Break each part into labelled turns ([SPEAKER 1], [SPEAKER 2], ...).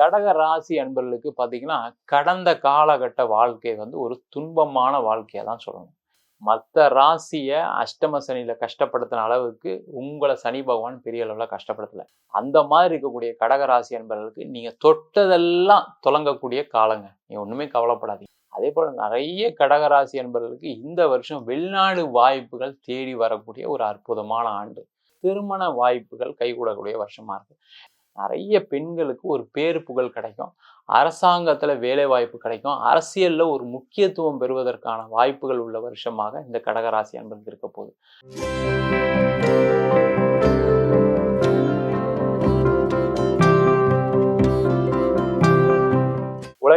[SPEAKER 1] கடக ராசி அன்பர்களுக்கு பார்த்தீங்கன்னா கடந்த காலகட்ட வாழ்க்கை வந்து ஒரு துன்பமான வாழ்க்கையை தான் சொல்லணும். மற்ற ராசியை அஷ்டம சனியில் கஷ்டப்படுத்தின அளவுக்கு உங்களை சனி பகவான் பெரிய அளவில் கஷ்டப்படுத்தலை. அந்த மாதிரி இருக்கக்கூடிய கடக ராசி அன்பர்களுக்கு நீங்கள் தொட்டதெல்லாம் தொடங்கக்கூடிய காலங்க. நீ ஒன்றுமே கவலைப்படாதீங்க. அதே போல் நிறைய கடகராசி அன்பர்களுக்கு இந்த வருஷம் வெளிநாடு வாய்ப்புகள் தேடி வரக்கூடிய ஒரு அற்புதமான ஆண்டு. திருமண வாய்ப்புகள் கைகூடக்கூடிய வருஷமாக இருக்கு. நிறைய பெண்களுக்கு ஒரு பேரு புகழ் கிடைக்கும். அரசாங்கத்தில் வேலை வாய்ப்பு கிடைக்கும். அரசியலில் ஒரு முக்கியத்துவம் பெறுவதற்கான வாய்ப்புகள் உள்ள வருஷமாக இந்த கடகராசி அன்பர்களுக்கு இருக்க போகுது.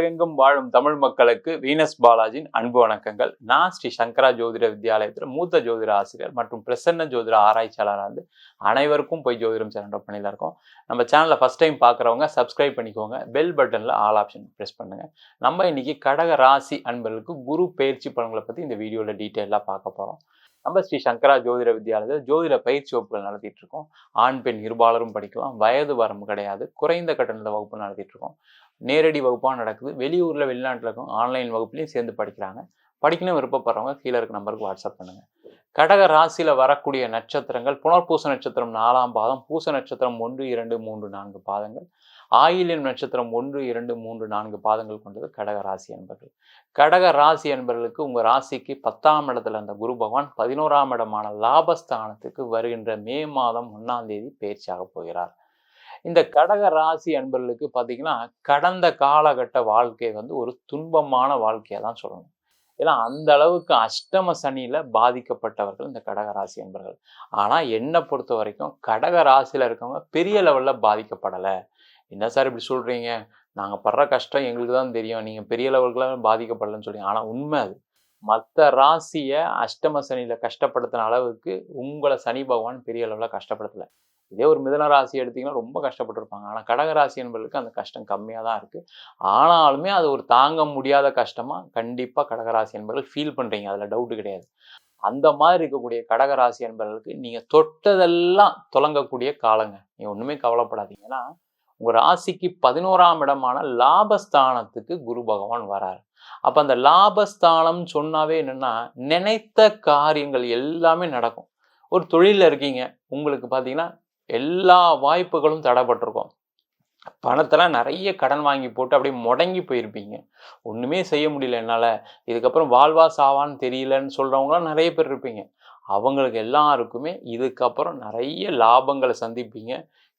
[SPEAKER 1] உலகெங்கும் வாழும் தமிழ் மக்களுக்கு வீனஸ் பாலாஜியின் அன்பு வணக்கங்கள். நான் ஸ்ரீ சங்கரா ஜோதிட வித்யாலயத்தில் மூத்த ஜோதிட ஆசிரியர் மற்றும் பிரசன்ன ஜோதிட ஆராய்ச்சியாளராக இருந்து அனைவருக்கும் போய் ஜோதிடம் சேனல் பண்ணியில் இருக்கோம். நம்ம சேனலில் ஃபஸ்ட் டைம் பார்க்குறவங்க சப்ஸ்கிரைப் பண்ணிக்கோங்க. பெல் பட்டனில் ஆல் ஆப்ஷன் ப்ரெஸ் பண்ணுங்க. நம்ம இன்னைக்கு கடக ராசி அன்பர்களுக்கு குரு பயிற்சி பலன்களை பற்றி இந்த வீடியோவில் டீட்டெயிலாக பார்க்க போகிறோம் நம்ம ஸ்ரீ சங்கரா ஜோதிட வித்யாலயத்தில் ஜோதிட பயிற்சி வகுப்புகள் நடத்திட்டு இருக்கோம் ஆண் பெண் இருபாலரும் படிக்கலாம். வயது வரம்பு கிடையாது. குறைந்த கட்டணத்தில் வகுப்பு நடத்திட்டு இருக்கோம் நேரடி வகுப்பாக நடக்குது. வெளியூரில் வெளிநாட்டில் இருக்கும் ஆன்லைன் வகுப்புலையும் சேர்ந்து படிக்கிறாங்க. படிக்கணும் விருப்பப்படுறவங்க கீழே இருக்க நம்பருக்கு வாட்ஸ்அப் பண்ணுங்கள் கடக ராசியில் வரக்கூடிய நட்சத்திரங்கள் புனர்பூச நட்சத்திரம் நாலாம் பாதம் பூச நட்சத்திரம் ஒன்று இரண்டு மூன்று நான்கு பாதங்கள். ஆயிலின் நட்சத்திரம் ஒன்று இரண்டு மூன்று நான்கு பாதங்கள் கொண்டது கடக ராசி என்பர்கள் கடக ராசி என்பர்களுக்கு உங்கள் ராசிக்கு பத்தாம் இடத்துல அந்த குரு பகவான் பதினோராம் இடமான லாபஸ்தானத்துக்கு வருகின்ற மே மாதம் ஒன்றாம் தேதி பயிற்சியாக போகிறார். இந்த கடக ராசி அன்பர்களுக்கு பார்த்தீங்கன்னா கடந்த காலகட்ட வாழ்க்கை வந்து ஒரு துன்பமான வாழ்க்கையை தான் சொல்லணும். ஏன்னா அந்த அளவுக்கு அஷ்டம சனியில் பாதிக்கப்பட்டவர்கள் இந்த கடக ராசி அன்பர்கள். என்னை பொறுத்த வரைக்கும் கடக ராசியில் இருக்கவங்க பெரிய லெவலில் பாதிக்கப்படலை. என்ன சார் இப்படி சொல்கிறீங்க நாங்கள் படுற கஷ்டம் எங்களுக்கு தான் தெரியும். நீங்கள் பெரிய லெவலுக்குலாம் பாதிக்கப்படலன்னு சொல்லி ஆனால் உண்மை அது. மற்ற ராசியை அஷ்டம சனியில் கஷ்டப்படுத்தின அளவுக்கு உங்களை சனி பகவான் பெரிய அளவில் கஷ்டப்படுத்தலை. இதே ஒரு மிதன ராசி எடுத்திங்கன்னா ரொம்ப கஷ்டப்பட்டிருப்பாங்க. ஆனால் கடக ராசி என்பதற்கு அந்த கஷ்டம் கம்மியாக தான் இருக்குது ஆனாலுமே அது ஒரு தாங்க முடியாத கஷ்டமாக கண்டிப்பாக கடகராசி என்பர்கள் ஃபீல் பண்ணுறீங்க அதில் டவுட்டு கிடையாது. அந்த மாதிரி இருக்கக்கூடிய கடகராசி என்பவர்களுக்கு நீங்கள் தொட்டதெல்லாம் தொடங்கக்கூடிய காலங்க. நீங்கள் ஒன்றுமே கவலைப்படாதீங்கன்னா உங்கள் ராசிக்கு பதினோராம் இடமான லாபஸ்தானத்துக்கு குரு பகவான் வராரு. அப்போ அந்த லாபஸ்தானம் சொன்னாவே என்னென்னா நினைத்த காரியங்கள் எல்லாமே நடக்கும். ஒரு தொழிலில் இருக்கீங்க உங்களுக்கு பார்த்தீங்கன்னா எல்லா வாய்ப்புகளும் தடைப்பட்டிருக்கும். பணத்தெல்லாம் நிறைய கடன் வாங்கி போட்டு அப்படியே முடங்கி போயிருப்பீங்க. ஒன்றுமே செய்ய முடியல என்னால். இதுக்கப்புறம் வாழ்வா சாவான்னு தெரியலன்னு சொல்கிறவங்களாம் நிறைய பேர் இருப்பீங்க. அவங்களுக்கு எல்லாருக்குமே இதுக்கப்புறம் நிறைய லாபங்களை சந்திப்பீங்க.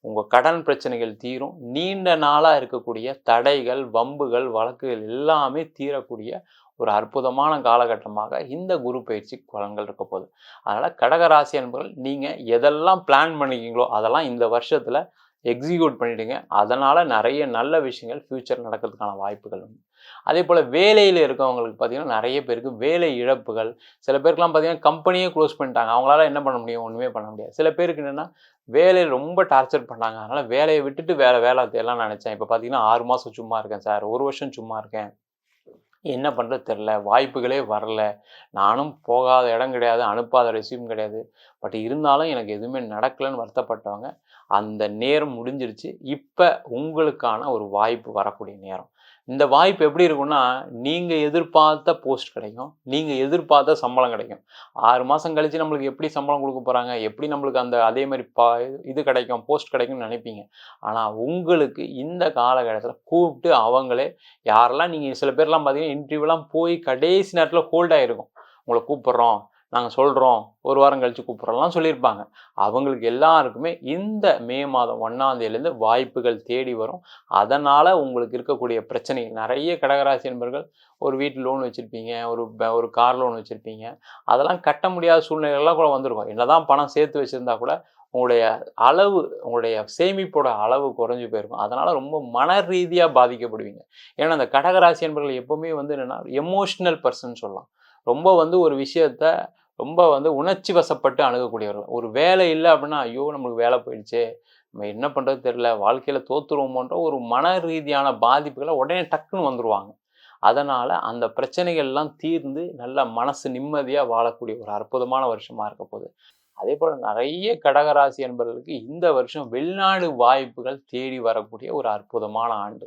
[SPEAKER 1] உங்கள் கடன் பிரச்சனைகள் தீரும். நீண்ட நாளாக இருக்கக்கூடிய தடைகள் வம்புகள் வழக்குகள் எல்லாமே தீரக்கூடிய ஒரு அற்புதமான காலகட்டமாக இந்த குரு பயிற்சி பலன்கள் இருக்க போகுது. அதனால் கடகராசி அன்பர்கள் நீங்கள் எதெல்லாம் பிளான் பண்ணிக்கிங்களோ அதெல்லாம் இந்த வருஷத்தில் எக்ஸிக்யூட் பண்ணிவிடுங்க அதனால் நிறைய நல்ல விஷயங்கள் ஃப்யூச்சர் நடக்கிறதுக்கான வாய்ப்புகள் உண்டு. அதே போல் வேலையில் இருக்கவங்களுக்கு பார்த்திங்கன்னா நிறைய பேருக்கு வேலை இழப்புகள். சில பேருக்குலாம் பார்த்திங்கன்னா கம்பெனியே க்ளோஸ் பண்ணிட்டாங்க. அவங்களால என்ன பண்ண முடியும்? ஒன்றுமே பண்ண முடியாது. சில பேருக்கு என்னென்னா வேலையை ரொம்ப டார்ச்சர் பண்ணாங்க. அதனால் வேலையை விட்டுட்டு வேறு வேலை எல்லாம் நினச்சேன். இப்போ பார்த்தீங்கன்னா ஆறு மாதம் சும்மா இருக்கேன் சார். ஒரு வருஷம் சும்மா இருக்கேன். என்ன பண்ணுறது தெரில வாய்ப்புகளே வரல. நானும் போகாத இடம் கிடையாது. அனுப்பாத ரெசியூம் கிடையாது. பட் இருந்தாலும் எனக்கு எதுவுமே நடக்கலைன்னு வருத்தப்பட்டவங்க அந்த நேரம் முடிஞ்சிருச்சு. இப்போ உங்களுக்கான ஒரு வாய்ப்பு வரக்கூடிய நேரம். இந்த வாய்ப்பு எப்படி இருக்கும்னா நீங்கள் எதிர்பார்த்த போஸ்ட் கிடைக்கும். நீங்கள் எதிர்பார்த்த சம்பளம் கிடைக்கும். ஆறு மாதம் கழித்து நம்மளுக்கு எப்படி சம்பளம் கொடுக்க போகிறாங்க எப்படி நம்மளுக்கு அந்த அதே மாதிரி பா இது கிடைக்கும் போஸ்ட் கிடைக்கும்னு நினைப்பீங்க. ஆனால் உங்களுக்கு இந்த காலகட்டத்தில் கூப்பிட்டு அவங்களே யாரெல்லாம் நீங்கள் சில பேர்லாம் பார்த்தீங்கன்னா இன்டர்வியூலாம் போய் கடைசி நேரத்தில் ஹோல்ட் ஆகிருக்கும் உங்களை கூப்பிட்றோம். நாங்கள் சொல்கிறோம் ஒரு வாரம் கழித்து கூப்பிட்றோம்லாம் சொல்லியிருப்பாங்க. அவங்களுக்கு எல்லாருக்குமே இந்த மே மாதம் ஒன்றாந்தேதியிலேருந்து வாய்ப்புகள் தேடி வரும். அதனால் உங்களுக்கு இருக்கக்கூடிய பிரச்சனை நிறைய கடகராசி நண்பர்கள் ஒரு வீட்டு லோன் வச்சுருப்பீங்க ஒரு ஒரு கார் லோன் வச்சுருப்பீங்க. அதெல்லாம் கட்ட முடியாத சூழ்நிலைகள்லாம் கூட வந்திருக்கும். என்னதான் பணம் சேர்த்து வச்சுருந்தா கூட உங்களுடைய அளவு உங்களுடைய சேமிப்போட அளவு குறைஞ்சி போயிருக்கும். அதனால் ரொம்ப மன ரீதியாக பாதிக்கப்படுவீங்க. ஏன்னா அந்த கடகராசி என்பர்கள் எப்போவுமே வந்து என்னென்னா எமோஷ்னல் பர்சன் சொல்லலாம். ரொம்ப வந்து ஒரு விஷயத்த ரொம்ப வந்து உணர்ச்சி வசப்பட்டு அணுகக்கூடியவர்கள். ஒரு வேலை இல்லை அப்படின்னா ஐயோ நம்மளுக்கு வேலை போயிடுச்சே. நம்ம என்ன பண்ணுறது தெரில வாழ்க்கையில் தோற்றுருவோமோன்ற ஒரு மன ரீதியான பாதிப்புகளை உடனே டக்குன்னு வந்துடுவாங்க அதனால் அந்த பிரச்சனைகள்லாம் தீர்ந்து நல்ல மனசு நிம்மதியாக வாழக்கூடிய ஒரு அற்புதமான வருஷமாக இருக்க போகுது. அதே போல் நிறைய கடகராசி என்பவர்களுக்கு இந்த வருஷம் வெளிநாடு வாய்ப்புகள் தேடி வரக்கூடிய ஒரு அற்புதமான ஆண்டு.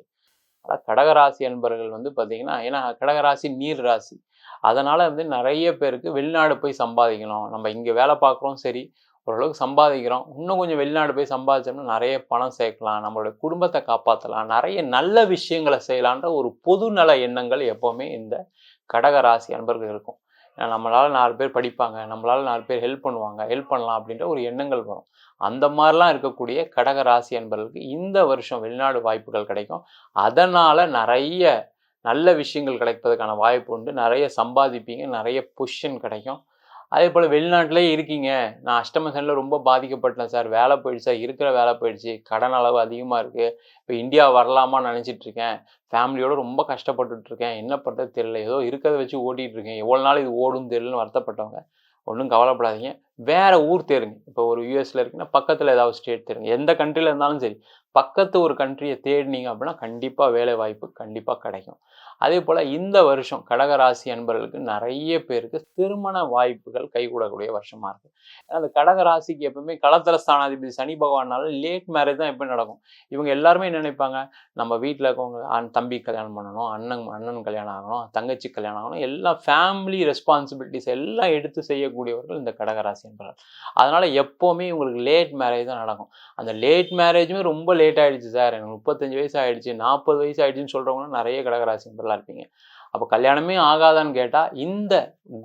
[SPEAKER 1] ஆனால் கடகராசி என்பவர்கள் வந்து பார்த்திங்கன்னா ஏன்னா கடகராசி நீர் ராசி அதனால் வந்து நிறைய பேருக்கு வெளிநாடு போய் சம்பாதிக்கணும் நம்ம இங்கே வேலை பார்க்குறோம் சரி ஓரளவுக்கு சம்பாதிக்கிறோம். இன்னும் கொஞ்சம் வெளிநாடு போய் சம்பாதிச்சோம்னா நிறைய பணம் சேர்க்கலாம். நம்மளுடைய குடும்பத்தை காப்பாற்றலாம் நிறைய நல்ல விஷயங்களை செய்யலான்ற ஒரு பொது நல எண்ணங்கள் எப்போவுமே இந்த கடகராசி அன்பர்கள் இருக்கும். நம்மளால் நாலு பேர் படிப்பாங்க. நம்மளால் நாலு பேர் ஹெல்ப் பண்ணுவாங்க. ஹெல்ப் பண்ணலாம் அப்படின்ற ஒரு எண்ணங்கள் வரும். அந்த மாதிரிலாம் இருக்கக்கூடிய கடக ராசி என்பவர்களுக்கு இந்த வருஷம் வெளிநாடு வாய்ப்புகள் கிடைக்கும். அதனால் நிறைய நல்ல விஷயங்கள் கிடைப்பதற்கான வாய்ப்பு உண்டு. நிறைய சம்பாதிப்பீங்க நிறைய பொஷன் கிடைக்கும். அதே போல் வெளிநாட்டிலே இருக்கீங்க. நான் அஷ்டம சனியில் ரொம்ப பாதிக்கப்பட்டேன் சார். வேலை போயிடுச்சு சார். இருக்கிற வேலை போயிடுச்சு. கடன் அளவு அதிகமாக இருக்குது இப்போ இந்தியா வரலாமா நினச்சிட்டு இருக்கேன். ஃபேமிலியோடு ரொம்ப கஷ்டப்பட்டுட்ருக்கேன் என்ன பண்ணுறது தெரியல. ஏதோ இருக்கிறத வச்சு ஓட்டிகிட்டு இருக்கேன். எவ்வளோ நாள் இது ஓடும் தெரியலன்னு வருத்தப்பட்டவங்க. ஒன்றும் கவலைப்படாதீங்க. வேறு ஊர் தேடுங்க. இப்போ ஒரு யூஎஸ்ல இருக்குன்னா பக்கத்தில் ஏதாவது ஸ்டேட் தேருங்க எந்த கண்ட்ரியில் இருந்தாலும் சரி பக்கத்து ஒரு கண்ட்ரியை தேடினீங்க அப்படின்னா கண்டிப்பாக வேலை வாய்ப்பு கண்டிப்பாக கிடைக்கும். அதே போல் இந்த வருஷம் கடகராசி அன்பர்களுக்கு நிறைய பேருக்கு திருமண வாய்ப்புகள் கைகூடக்கூடிய வருஷமாக இருக்குது ஏன்னா அந்த கடகராசிக்கு எப்பவுமே களத்திர ஸ்தானாதிபதி சனி பகவானால லேட் மேரேஜ் தான் எப்போ நடக்கும். இவங்க எல்லாருமே என்ன நினைப்பாங்க? நம்ம வீட்டில் இருக்கவங்க தம்பி கல்யாணம் பண்ணணும் அண்ணன் அண்ணன் கல்யாணம் ஆகணும் தங்கச்சி கல்யாணம் ஆகணும் எல்லாம் ஃபேமிலி ரெஸ்பான்சிபிலிட்டிஸ் எல்லாம் எடுத்து செய்யக்கூடியவர்கள் இந்த கடகராசி என்பவர்கள் அதனால் எப்போவுமே இவங்களுக்கு லேட் மேரேஜ் தான் நடக்கும். அந்த லேட் மேரேஜுமே ரொம்ப லேட் ஆகிடுச்சு சார் எனக்கு முப்பத்தஞ்சு வயசு ஆகிடுச்சு நாற்பது வயசு ஆகிடுச்சின்னு சொல்கிறவங்களும் நிறைய கடகராசி என்பதெல்லாம் இருப்பீங்க. அப்போ கல்யாணமே ஆகாதான்னு கேட்டால் இந்த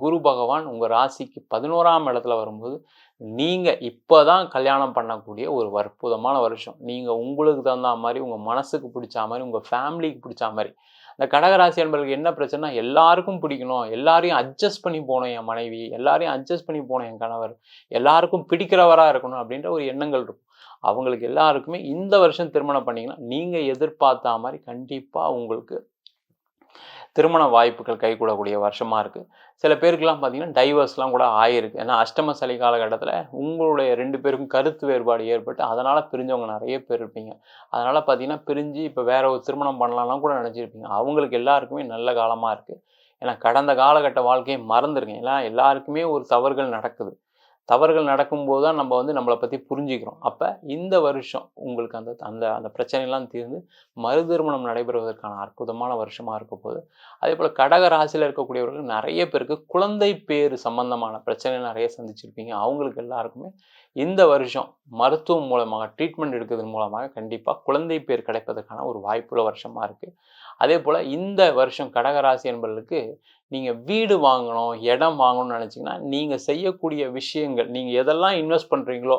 [SPEAKER 1] குரு பகவான் உங்கள் ராசிக்கு பதினோராம் இடத்துல வரும்போது நீங்கள் இப்போ தான் கல்யாணம் பண்ணக்கூடிய ஒரு அற்புதமான வருஷம். நீங்கள் உங்களுக்கு தகுந்த மாதிரி உங்கள் மனசுக்கு பிடிச்ச மாதிரி உங்கள் ஃபேமிலிக்கு பிடிச்ச மாதிரி. இந்த கடகராசி என்பவர்களுக்கு என்ன பிரச்சனை எல்லாருக்கும் பிடிக்கணும். எல்லாரையும் அட்ஜஸ்ட் பண்ணி போகணும் என் மனைவி. எல்லாரையும் அட்ஜஸ்ட் பண்ணி போகணும் என் கணவர். எல்லாருக்கும் பிடிக்கிறவராக இருக்கணும் அப்படின்ற ஒரு எண்ணங்கள் இருக்கும். அவங்களுக்கு எல்லாருக்குமே இந்த வருஷம் திருமணம் பண்ணிங்கன்னா நீங்கள் எதிர்பார்த்த மாதிரி கண்டிப்பாக உங்களுக்கு திருமண வாய்ப்புகள் கைகூடக்கூடிய வருஷமாக இருக்குது சில பேருக்குலாம் பார்த்தீங்கன்னா டைவர்ஸ்லாம் கூட ஆயிருக்கு. ஏன்னா அஷ்டம சலி காலகட்டத்தில் உங்களுடைய ரெண்டு பேருக்கும் கருத்து வேறுபாடு ஏற்பட்டு அதனால் பிரிஞ்சவங்க நிறைய பேர் இருப்பீங்க. அதனால் பார்த்தீங்கன்னா பிரிஞ்சு இப்போ வேற ஒரு திருமணம் பண்ணலாம்லாம் கூட நினச்சிருப்பீங்க. அவங்களுக்கு எல்லாருக்குமே நல்ல காலமாக இருக்குது ஏன்னா கடந்த காலகட்ட வாழ்க்கையை மறந்துருங்க. ஏன்னா எல்லாருக்குமே ஒரு தவறுகள் நடக்குது. தவறுகள் நடக்கும்போது தான் நம்ம வந்து நம்மளை பற்றி புரிஞ்சுக்கிறோம். அப்போ இந்த வருஷம் உங்களுக்கு அந்த அந்த அந்த பிரச்சனைலாம் தீர்ந்து மறு திருமணம் நடைபெறுவதற்கான அற்புதமான வருஷமாக இருக்க போது அதே போல் கடக ராசியில் இருக்கக்கூடியவர்கள் நிறைய பேருக்கு குழந்தை பேர் சம்பந்தமான பிரச்சனை நிறைய சந்திச்சிருப்பீங்க. அவங்களுக்கு எல்லாருக்குமே இந்த வருஷம் மருத்துவம் மூலமாக ட்ரீட்மெண்ட் எடுக்கிறதன் மூலமாக கண்டிப்பாக குழந்தை பேர் கிடைப்பதற்கான ஒரு வாய்ப்புள்ள வருஷமாக இருக்குது அதே போல் இந்த வருஷம் கடகராசி என்பவர்களுக்கு நீங்கள் வீடு வாங்கணும் இடம் வாங்கணும்னு நினச்சிங்கன்னா நீங்கள் செய்யக்கூடிய விஷயங்கள் நீங்கள் எதெல்லாம் இன்வெஸ்ட் பண்ணுறீங்களோ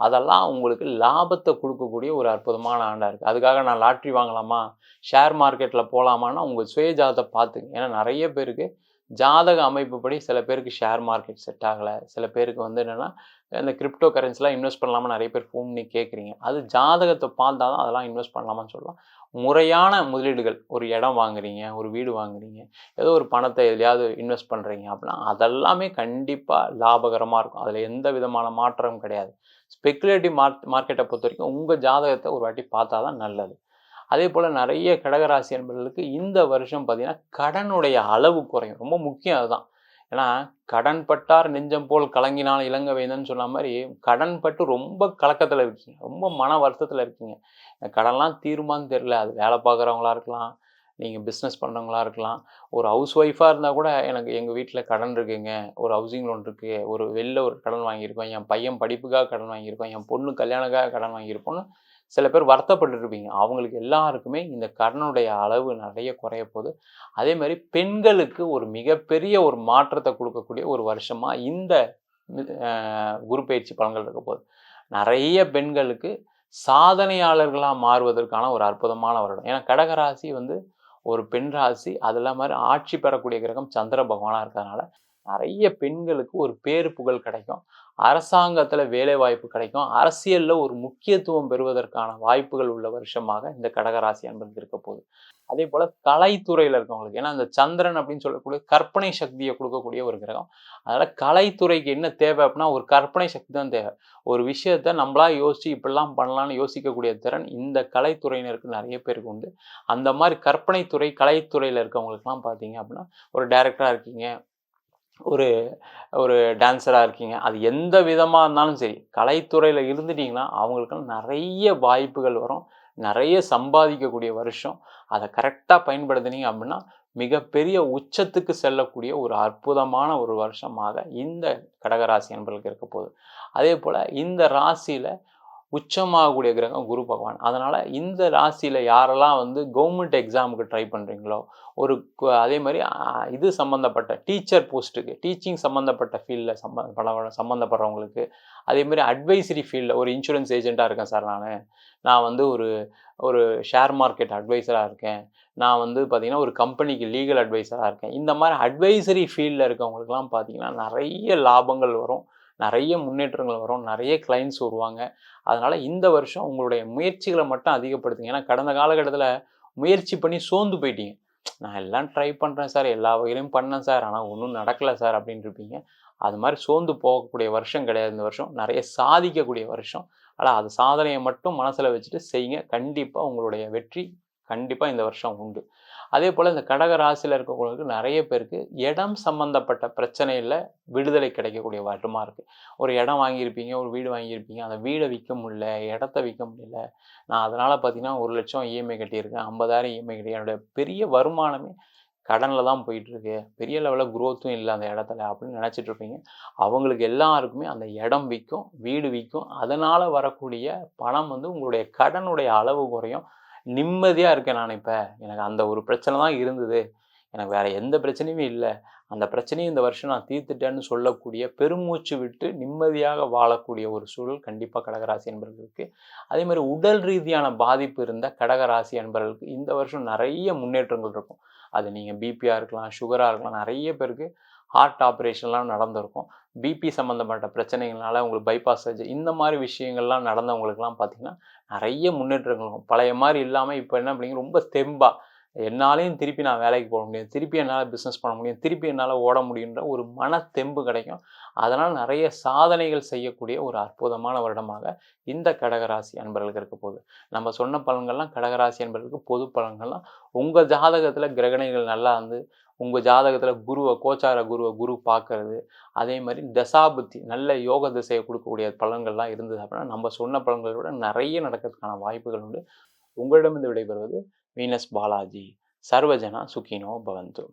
[SPEAKER 1] அதெல்லாம் உங்களுக்கு லாபத்தை கொடுக்கக்கூடிய ஒரு அற்புதமான ஆண்டாக இருக்குது அதுக்காக நான் லாட்ரி வாங்கலாமா? ஷேர் மார்க்கெட்டில் போகலாமான்னா உங்கள் சுயஜாதத்தை பார்த்துங்க ஏன்னா நிறைய பேருக்கு ஜாதக அமைப்புப்படி சில பேருக்கு ஷேர் மார்க்கெட் செட் ஆகலை. சில பேருக்கு வந்து என்னென்னா இந்த கிரிப்டோ கரன்சிலாம் இன்வெஸ்ட் பண்ணலாமா நிறைய பேர் ஃபோன் பண்ணி கேட்குறீங்க அது ஜாதகத்தை பார்த்தா தான் அதெல்லாம் இன்வெஸ்ட் பண்ணலாமான்னு சொல்லலாம். முறையான முதலீடுகள் ஒரு இடம் வாங்குறீங்க ஒரு வீடு வாங்குறீங்க ஏதோ ஒரு பணத்தை எதுலையாவது இன்வெஸ்ட் பண்ணுறீங்க அப்படின்னா அதெல்லாமே கண்டிப்பாக லாபகரமாக இருக்கும். அதில் எந்த விதமான மாற்றமும் கிடையாது. ஸ்பெக்குலேட்டிவ் மார்க் மார்க்கெட்டை பொறுத்த வரைக்கும் உங்கள் ஜாதகத்தை ஒரு வாட்டி பார்த்தா தான் நல்லது. அதே போல் நிறைய கடகராசி என்பவர்களுக்கு இந்த வருஷம் பார்த்திங்கன்னா கடனுடைய அளவு குறையும். ரொம்ப முக்கியம் அதுதான். ஏன்னா கடன் பட்டார் நெஞ்சம் போல் கலங்கினால் இளங்க வேந்தன்னு சொன்ன மாதிரி கடன் பட்டு ரொம்ப கலக்கத்தில் இருக்கீங்க. ரொம்ப மன வருத்தத்தில் இருக்கீங்க. கடன்லாம் தீருமான்னு தெரில அது வேலை பார்க்குறவங்களா இருக்கலாம். நீங்கள் பிஸ்னஸ் பண்ணுறவங்களா இருக்கலாம். ஒரு ஹவுஸ் ஒய்ஃபாக இருந்தால் கூட எனக்கு எங்கள் வீட்டில் கடன் இருக்குங்க. ஒரு ஹவுசிங் லோன் இருக்குது ஒரு வெளில ஒரு கடன் வாங்கியிருக்கோம். என் பையன் படிப்புக்காக கடன் வாங்கியிருக்கோம். என் பொண்ணு கல்யாணக்காக கடன் வாங்கியிருப்போம்னு சில பேர் வருத்தப்பட்டுருப்பீங்க. அவங்களுக்கு எல்லாருக்குமே இந்த கடனுடைய அளவு நிறைய குறைய போகுது அதே மாதிரி பெண்களுக்கு ஒரு மிகப்பெரிய ஒரு மாற்றத்தை கொடுக்கக்கூடிய ஒரு வருஷமாக இந்த குரு பயிற்சி பலன்கள் இருக்க போகுது. நிறைய பெண்களுக்கு சாதனையாளர்களாக மாறுவதற்கான ஒரு அற்புதமான வருடம். ஏன்னா கடகராசி வந்து ஒரு பெண் ராசி அதெல்லாம் மாதிரி ஆட்சி பெறக்கூடிய கிரகம் சந்திர பகவானாக இருக்கிறதுனால நிறைய பெண்களுக்கு ஒரு பேரு புகழ் கிடைக்கும். அரசாங்கத்தில் வேலைவாய்ப்பு கிடைக்கும். அரசியலில் ஒரு முக்கியத்துவம் பெறுவதற்கான வாய்ப்புகள் உள்ள வருஷமாக இந்த கடகராசி என்பது இருக்க போகுது. அதே போல் கலைத்துறையில் இருக்கவங்களுக்கு ஏன்னா இந்த சந்திரன் அப்படின்னு சொல்லக்கூடிய கற்பனை சக்தியை கொடுக்கக்கூடிய ஒரு கிரகம். அதனால் கலைத்துறைக்கு என்ன தேவை அப்படின்னா ஒரு கற்பனை சக்தி தான் தேவை. ஒரு விஷயத்த நம்மளா யோசிச்சு இப்படிலாம் பண்ணலான்னு யோசிக்கக்கூடிய திறன் இந்த கலைத்துறையினருக்கு நிறைய பேருக்கு உண்டு. அந்த மாதிரி கற்பனைத்துறை கலைத்துறையில் இருக்கவங்களுக்குலாம் பார்த்தீங்க அப்படின்னா ஒரு டைரக்டராக இருக்கீங்க. ஒரு ஒரு டான்ஸராக இருக்கீங்க. அது எந்த விதமாக இருந்தாலும் சரி கலைத்துறையில் இருந்துட்டிங்கன்னா அவங்களுக்கு நிறைய வாய்ப்புகள் வரும். நிறைய சம்பாதிக்கக்கூடிய வருஷம். அதை கரெக்டாக பயன்படுத்தினீங்க அப்படின்னா மிகப்பெரிய உச்சத்துக்கு செல்லக்கூடிய ஒரு அற்புதமான ஒரு வருஷமாக இந்த கடகராசி என்பர்களுக்கு இருக்க போகுது. அதே போல் இந்த ராசியில் உச்சமாகக்கூடிய கிரகம் குரு பகவான். அதனால் இந்த ராசியில் யாரெல்லாம் வந்து கவர்மெண்ட் எக்ஸாமுக்கு ட்ரை பண்ணுறீங்களோ ஒரு அதே மாதிரி இது சம்மந்தப்பட்ட டீச்சர் போஸ்ட்டுக்கு டீச்சிங் சம்மந்தப்பட்ட ஃபீல்டில் சம்ம சம்மந்தப்படுறவங்களுக்கு அதே மாதிரி அட்வைசரி ஃபீல்டில் ஒரு இன்சூரன்ஸ் ஏஜெண்ட்டாக இருக்கேன் சார் நான். நான் வந்து ஒரு ஒரு ஷேர் மார்க்கெட் அட்வைஸராக இருக்கேன். நான் வந்து பார்த்திங்கன்னா ஒரு கம்பெனிக்கு லீகல் அட்வைஸராக இருக்கேன். இந்த மாதிரி அட்வைசரி ஃபீல்டில் இருக்கவங்களுக்குலாம் பார்த்திங்கன்னா நிறைய லாபங்கள் வரும். நிறைய முன்னேற்றங்கள் வரும் நிறைய கிளைண்ட்ஸ் வருவாங்க. அதனால் இந்த வருஷம் உங்களுடைய முயற்சிகளை மட்டும் அதிகப்படுத்துங்க. ஏன்னா கடந்த காலகட்டத்தில் முயற்சி பண்ணி சோர்ந்து போயிட்டீங்க. நான் எல்லாம் ட்ரை பண்ணுறேன் சார் எல்லா வகையிலையும் பண்ணேன் சார் ஆனால் ஒன்றும் நடக்கலை சார் அப்படின்னு இருப்பீங்க அது மாதிரி சோர்ந்து போகக்கூடிய வருஷம் கிடையாது. இந்த வருஷம் நிறைய சாதிக்கக்கூடிய வருஷம். ஆனால் அது சாதனையை மட்டும் மனசில் வச்சுட்டு செய்யுங்க. கண்டிப்பாக உங்களுடைய வெற்றி கண்டிப்பாக இந்த வருஷம் உண்டு. அதே போல் இந்த கடக ராசியில் இருக்கவங்களுக்கு நிறைய பேருக்கு இடம் சம்மந்தப்பட்ட பிரச்சனையில் விடுதலை கிடைக்கக்கூடிய வருமா இருக்குது ஒரு இடம் வாங்கியிருப்பீங்க ஒரு வீடு வாங்கியிருப்பீங்க அந்த வீடை விற்க முடியல இடத்த விற்க முடியல. நான் அதனால் பார்த்தீங்கன்னா ஒரு லட்சம் இஎம்ஐ கட்டியிருக்கேன் ஐம்பதாயிரம் இஎம்ஐ கட்டி என்னுடைய பெரிய வருமானமே கடனில் தான் போயிட்டுருக்கு. பெரிய லெவலில் குரோத்தும் இல்லை அந்த இடத்துல அப்படின்னு நினச்சிட்டு இருப்பீங்க. அவங்களுக்கு எல்லாருக்குமே அந்த இடம் விற்கும் வீடு விற்கும் அதனால் வரக்கூடிய பணம் வந்து உங்களுடைய கடனுடைய அளவு குறையும். நிம்மதியாக இருக்கேன் நான் இப்போ. எனக்கு அந்த ஒரு பிரச்சனை தான் இருந்தது. எனக்கு வேறு எந்த பிரச்சனையுமே இல்லை. அந்த பிரச்சனையும் இந்த வருஷம் நான் தீர்த்துட்டேன்னு சொல்லக்கூடிய பெருமூச்சு விட்டு நிம்மதியாக வாழக்கூடிய ஒரு சூழல் கண்டிப்பாக கடகராசி என்பவர்களுக்கு அதே மாதிரி உடல் ரீதியான பாதிப்பு இருந்த கடகராசி என்பவர்களுக்கு இந்த வருஷம் நிறைய முன்னேற்றங்கள் இருக்கும். அது நீங்கள் பிபியாக இருக்கலாம் சுகராக இருக்கலாம் நிறைய பேருக்கு ஹார்ட் ஆப்ரேஷன்லாம் நடந்திருக்கும். பிபி சம்மந்தப்பட்ட பிரச்சனைகளால் உங்களுக்கு பைபாஸ் சர்ஜரி இந்த மாதிரி விஷயங்கள்லாம் நடந்தவங்களுக்குலாம் பார்த்திங்கன்னா நிறைய முன்னேற்றங்கள் இருக்கும். பழைய மாதிரி இல்லாமல் இப்போ என்ன பண்ணிங்க ரொம்ப தெம்பாக என்னாலையும் திருப்பி நான் வேலைக்கு போக முடியும். திருப்பி என்னால் பிஸ்னஸ் பண்ண முடியும். திருப்பி என்னால் ஓட முடியுன்ற ஒரு மன தெம்பு கிடைக்கும். அதனால் நிறைய சாதனைகள் செய்யக்கூடிய ஒரு அற்புதமான வருடமாக இந்த கடகராசி அன்பர்களுக்கு இருக்க போகுது. நம்ம சொன்ன பலன்கள்லாம் கடகராசி அன்பர்களுக்கு பொது பலன்கள்லாம் உங்கள் ஜாதகத்தில் கிரகணைகள் நல்லா வந்து உங்கள் ஜாதகத்தில் குருவை கோச்சார குருவை குரு பார்க்கறது அதே மாதிரி தசாபுத்தி நல்ல யோக திசையை கொடுக்கக்கூடிய பலன்கள்லாம் இருந்தது அப்படின்னா நம்ம சொன்ன பலன்களை விட நிறைய நடக்கிறதுக்கான வாய்ப்புகள் உண்டு. உங்களிடமிருந்து விடைபெறுவது வீனஸ் பாலாஜி. சர்வஜனா சுகினோ பவந்து.